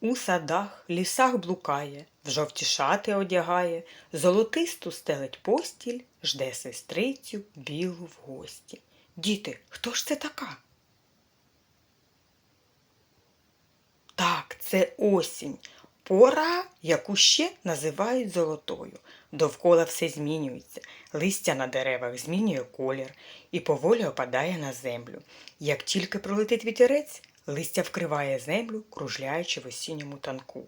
У садах, лісах блукає, в жовті шати одягає, золотисту стелить постіль, жде сестрицю білу в гості. Діти, хто ж це така? Так, це осінь. Пора, яку ще називають золотою. Довкола все змінюється. Листя на деревах змінює колір і поволі опадає на землю. Як тільки пролетить вітерець, листя вкриває землю, кружляючи в осінньому танку.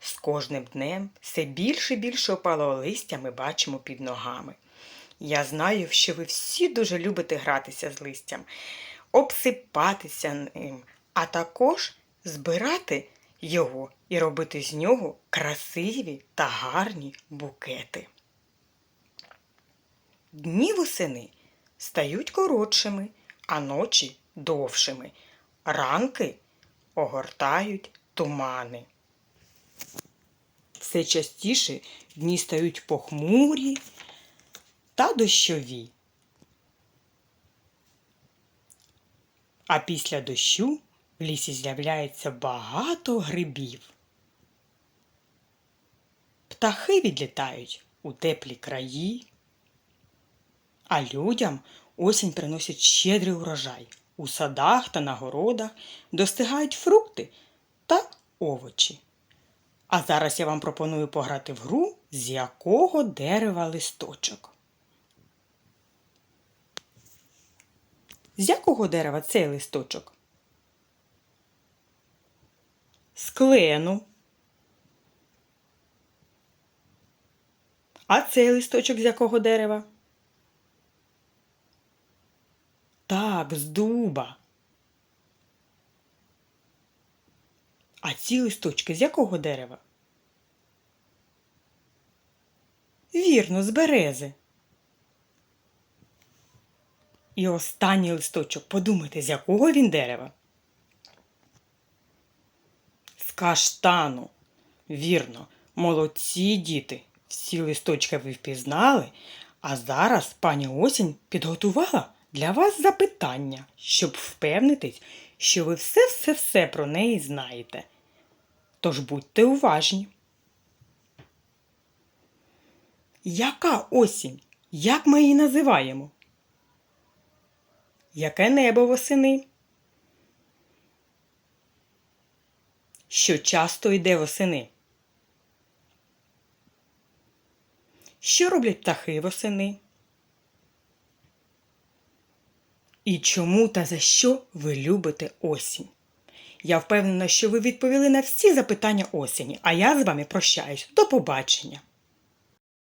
З кожним днем все більше і більше опалого листя ми бачимо під ногами. Я знаю, що ви всі дуже любите гратися з листям, обсипатися ним, а також збирати його і робити з нього красиві та гарні букети. Дні восени стають коротшими, а ночі довшими. Ранки огортають тумани. Все частіше дні стають похмурі та дощові. А після дощу в лісі з'являється багато грибів. Птахи відлітають у теплі краї, а людям осінь приносить щедрий урожай. У садах та на городах достигають фрукти та овочі. А зараз я вам пропоную пограти в гру, з якого дерева листочок. З якого дерева цей листочок? З клену. А цей листочок з якого дерева? Так, з дуба. А ці листочки з якого дерева? Вірно, з берези. І останній листочок. Подумайте, з якого він дерева? З каштану. Вірно, молодці діти. Всі листочки ви впізнали, а зараз пані Осінь підготувала для вас запитання, щоб впевнитись, що ви все-все-все про неї знаєте. Тож будьте уважні. Яка осінь? Як ми її називаємо? Яке небо восени? Що часто йде восени? Що роблять птахи восени? І чому та за що ви любите осінь? Я впевнена, що ви відповіли на всі запитання осені, а я з вами прощаюсь. До побачення!